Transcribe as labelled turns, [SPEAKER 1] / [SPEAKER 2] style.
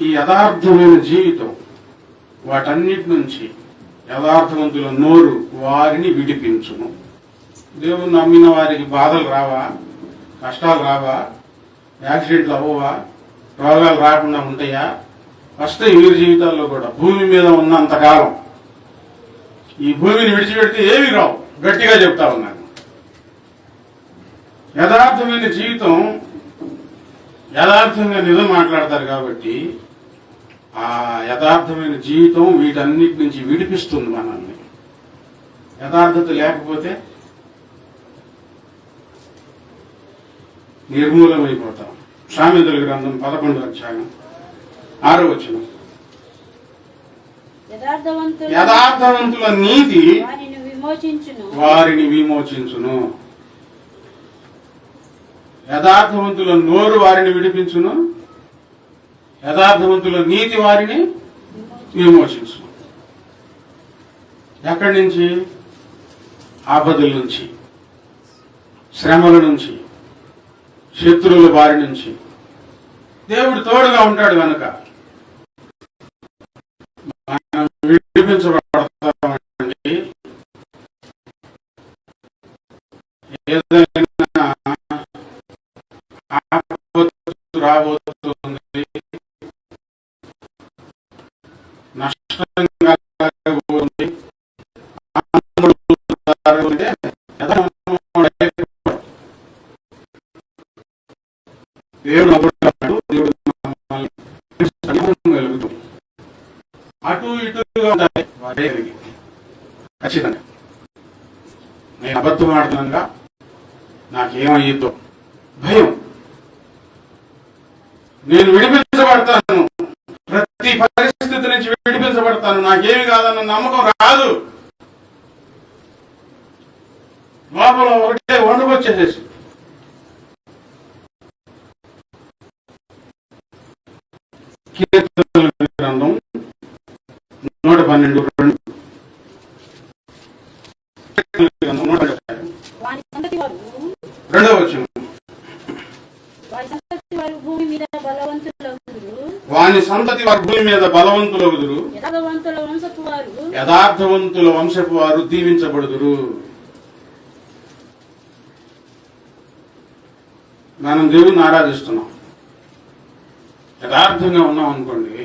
[SPEAKER 1] ఈ యథార్థమైన జీవితం వాటన్నిటి నుంచి యథార్థవంతుల నోరు వారిని విడిపించును. దేవుని నమ్మిన వారికి బాధలు రావా? కష్టాలు రావా? యాక్సిడెంట్లు అవ్వవా? రోగాలు రాకుండా ఉంటాయా? ఫస్ట్ వీరి జీవితాల్లో కూడా భూమి మీద ఉన్నంత కాలం ఈ భూమిని విడిచిపెడితే ఏవి రావు. గట్టిగా చెప్తా ఉన్నాను. యథార్థమైన జీవితం యథార్థంగా నిజం మాట్లాడతారు కాబట్టి ఆ యథార్థమైన జీవితం వీటన్నిటి నుంచి విడిపిస్తుంది మనల్ని. యథార్థత లేకపోతే నిర్మూలమైపోతాం. సామెతల గ్రంథం పదకొండు అధ్యాయం ఆరో వచ్చిన
[SPEAKER 2] యథార్థవంతులు
[SPEAKER 1] నీతి
[SPEAKER 2] వారిని విమోచించును.
[SPEAKER 1] వారిని విమోచించును. యథార్థవంతుల నోరు వారిని విడిపించును. యథార్థవంతుల నీతి వారిని విమోచించు ఎక్కడి నుంచి? ఆపదల నుంచి శ్రమల నుంచి శత్రువుల బారి నుంచి. దేవుడు తోడుగా ఉంటాడు కనుక మనం విడిపించబడతామండి. ఏదైనా రాబోతుంది నష్టం కలగబోతుంది దేవుడు అప్పుడు దేవుడు అటు ఇటుగా ఉంటాయి వారే ఖచ్చితంగా నేను అబద్ధం ఆడుతున్నాగా నాకేమయ్యిద్దో భయం నేను విడిపించబడతాను. ప్రతి పరిస్థితి నుంచి విడిపించబడతాను. నాకేమి కాదన్న నమ్మకం రాదు. లోపల ఒకటే వండుకొచ్చేసేసి కీర్తనల గ్రంథం నూట పన్నెండు రెండు కీర్తనల గ్రంథం నూట పన్నెండు.
[SPEAKER 2] వారి సంతతి వారు
[SPEAKER 1] రెండవ వచ్చిన
[SPEAKER 2] వారి సంతతి వారు భూమి మీద బలవంతులగుదురు
[SPEAKER 1] వాని సంతతి వారి భూమి మీద బలవంతులగుదురు
[SPEAKER 2] యథార్థవంతుల వంశపు వారు.
[SPEAKER 1] యథార్థవంతుల వంశపు వారు దీవించబడుదురు. మనం దేవుని ఆరాధిస్తున్నాం. యథార్థంగా ఉన్నాం అనుకోండి